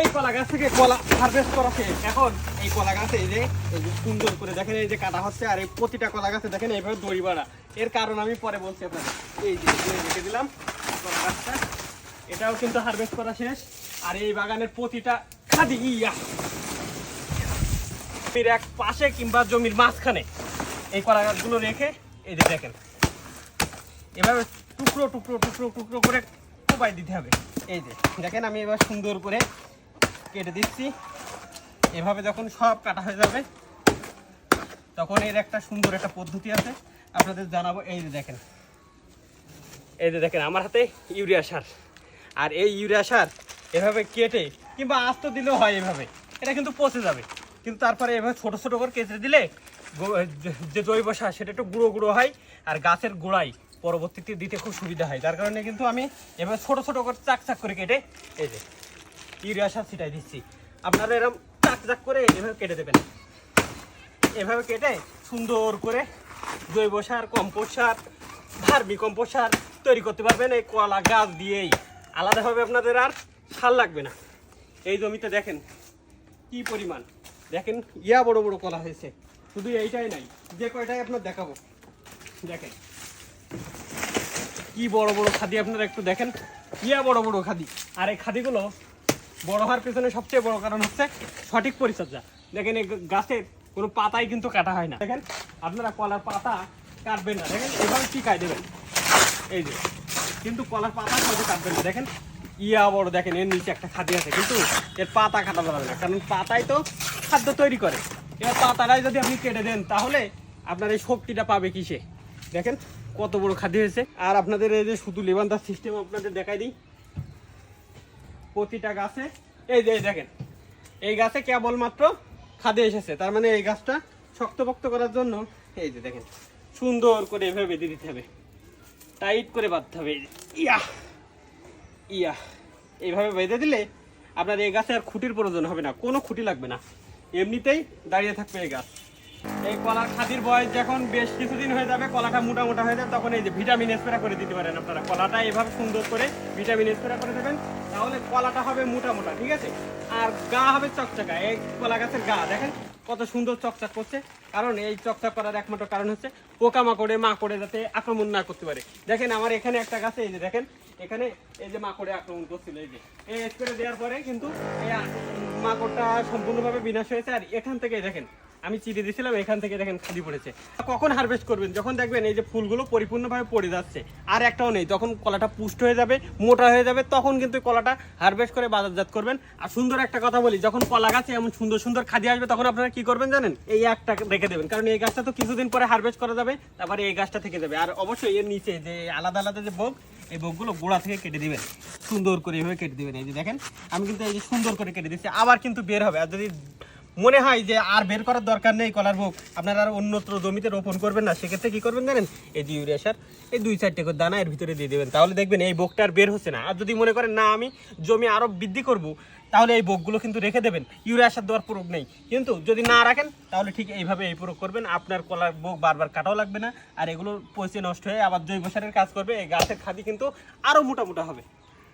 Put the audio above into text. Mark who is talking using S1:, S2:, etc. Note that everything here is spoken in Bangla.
S1: এই কলা গাছ থেকে কলা হারভেস্ট করা শেষ। এখন এই কলা গাছে এই যে সুন্দর করে দেখেন, এই যে কাটা হচ্ছে আর এই প্রতিটা কলা গাছে দেখেন, এইভাবে দড়ি বাড়া। এর কারণ আমি পরে বলছি আপনাদের। এই যে রেখে দিলাম কলা গাছটা। এটাও কিন্তু হারভেস্ট করা শেষ। আর এই বাগানের প্রতিটা খাদি, ইয়া। জমির এক পাশে কিংবা জমির মাঝখানে এই কলা গাছগুলো রেখে এই যে দেখেন, এভাবে টুকরো টুকরো টুকরো টুকরো করে কোপাই দিতে হবে। এই যে, দেখেন আমি এবার সুন্দর করে কেটে দিচ্ছি। এভাবে যখন সব কাটা হয়ে যাবে, তখন এর একটা সুন্দর একটা পদ্ধতি আছে। আপনাদের জানাব, এই যে দেখেন। এই যে দেখেন, আমার হাতে ইউরিয়া সার। আর এই ইউরিয়া সার এভাবে কেটে, কিংবা আস্ত দিলেও হয় এভাবে। এটা কিন্তু পচে যাবে। কিন্তু তারপরে এভাবে ছোট ছোট করে কেটে দিলে যে- জৈব সার, সেটা একটু গুঁড়ো গুঁড়ো হয় আর গাছের গোড়ায় পরবর্তীতে দিতে খুব সুবিধা হয়। তার কারণে কিন্তু আমি এভাবে ছোট ছোট করে চাক চাক করে কেটে, এই যে ইউরিয়া সার ছিটাই দিচ্ছি। আপনারা এরকম চাক চাক করে এভাবে কেটে দেবেন। এভাবে কেটে সুন্দর করে জৈব সার, কম্পোস্ট সার, ভার্মি কম্পোস্ট সার তৈরি করতে পারবেন। এই কলা গাছ দিয়েই। আলাদাভাবে আপনাদের আর সার লাগবে না। এই জমিতে দেখেন কি পরিমাণ। দেখেন, ইয়া বড় বড় কলা হয়েছে। শুধু এইটাই নাই, যে কয়টাই আপনার দেখাবো। দেখেন, কি বড় বড় খাদি আপনারা একটু দেখেন। ইয়া বড় বড় খাদি। আর এই খাদিগুলো বড় হওয়ার পেছনে সবচেয়ে বড় কারণ হচ্ছে সঠিক পরিচর্যা। দেখেন এই গাছের কোনো পাতাই কিন্তু কাটা হয় না। দেখেন, আপনারা কলার পাতা কাটবেন না। দেখেন, এভাবে টিকায় দেবেন। এই যে, কিন্তু কলার পাতা হয়তো কাটবেন না। দেখেন, ইয়া বড়, দেখেন, এর নিচে একটা খাদি আছে, কিন্তু এর পাতা কাটা যাবে না। কারণ পাতাই তো খাদ্য তৈরি করে। এবার পাতাটাই যদি আপনি কেটে দেন, তাহলে আপনার এই শক্তিটা পাবে কিসে? দেখেন, কত বড় খাদি হয়েছে। আর আপনাদের এই যে শুধু লেবান্তার সিস্টেম আপনাদের দেখাই দিই। প্রতিটা গাছে, এই যে দেখেন, এই গাছে কেবলমাত্র খাদে এসেছে। তার মানে এই গাছটা শক্তপোক্ত করার জন্য, এই যে দেখেন, সুন্দর করে এভাবে বেঁধে দিতে হবে। টাইট করে বাঁধতে হবে। ইয়া ইয়া, এইভাবে বেঁধে দিলে আপনার এই গাছে আর খুঁটির প্রয়োজন হবে না, কোনো খুঁটি লাগবে না। এমনিতেই দাঁড়িয়ে থাকবে এই গাছ। এই কলার খাদির বয়স যখন বেশ কিছুদিন হয়ে যাবে, কলাটা মোটা মোটা হয়ে যাবে, তখন এই যে ভিটামিন স্প্রে করে দিতে পারেন আপনারা। কলাটা এভাবে সুন্দর করে ভিটামিন স্প্রে করে দেবেন, তাহলে কলাটা হবে মোটা মোটা, ঠিক আছে? আর গা হবে চকচকা, এই কলা গাছের গা, দেখেন কত সুন্দর চকচক করছে। কারণ এই চকচক করার একমাত্র কারণ হচ্ছে পোকামাকড়ে মাকড়ে যাতে আক্রমণ না করতে পারে। দেখেন আমার এখানে একটা গাছে, এই যে দেখেন, এখানে এই যে মাকড়ে আক্রমণ করছিল, এই যে। এই স্প্রে দেওয়ার পরে কিন্তু এই মাকড়টা সম্পূর্ণভাবে বিনাশ হয়েছে, আর এখান থেকে দেখেন আমি চিড়ে দিয়েছিলাম, এখান থেকে দেখেন খালি পড়েছে। কখন হারভেস্ট করবেন? যখন দেখবেন এই যে ফুলগুলো পরিপূর্ণভাবে পড়ে যাচ্ছে, আর একটাও নেই। তখন কলাটা পুষ্ট হয়ে যাবে, মোটা হয়ে যাবে, তখন কিন্তু কলাটা হারভেস্ট করে বাজারজাত করবেন। আর সুন্দর একটা কথা বলি, যখন কলা গাছে এমন সুন্দর সুন্দর খাদি আসবে, তখন আপনারা কি করবেন জানেন? এই একটা রেখে দেবেন। কারণ এই গাছটা তো কিছুদিন পরে হারভেস্ট করা যাবে, তারপরে এই গাছটা থেকে যাবে। আর অবশ্যই এর নিচে যে আলাদা আলাদা যে বোক এই বোকগুলো গোড়া থেকে কেটে দিবেন। সুন্দর করে এভাবে কেটে দিবেন। এই যে দেখেন, আমি কিন্তু এই যে সুন্দর করে কেটে দিচ্ছি, আবার কিন্তু বের হবে। আর যদি মনে হয় যে আর বের করার দরকার নেই কলার ভোগ আপনারা আর অন্যত্র জমিতে রোপণ করবেন না, সেক্ষেত্রে কি করবেন জানেন? এই যে ইউরিয়া সার, এই দুই চারটে করে দানা এর ভিতরে দিয়ে দেবেন। তাহলে দেখবেন এই বোকটা আর বের হচ্ছে না। আর যদি মনে করেন, না, আমি জমি আরও বৃদ্ধি করব, তাহলে এই বোকগুলো কিন্তু রেখে দেবেন। ইউরিয়া সার দেওয়ার প্রয়োগ নেই। কিন্তু যদি না রাখেন, তাহলে ঠিক এইভাবে এই প্রয়োগ করবেন। আপনার কলার বোক বারবার কাটাও লাগবে না। আর এগুলো পচে নষ্ট হয়ে আবার জৈব সারের কাজ করবে। এই গাছের খাদি কিন্তু আরও মোটা মোটা হবে।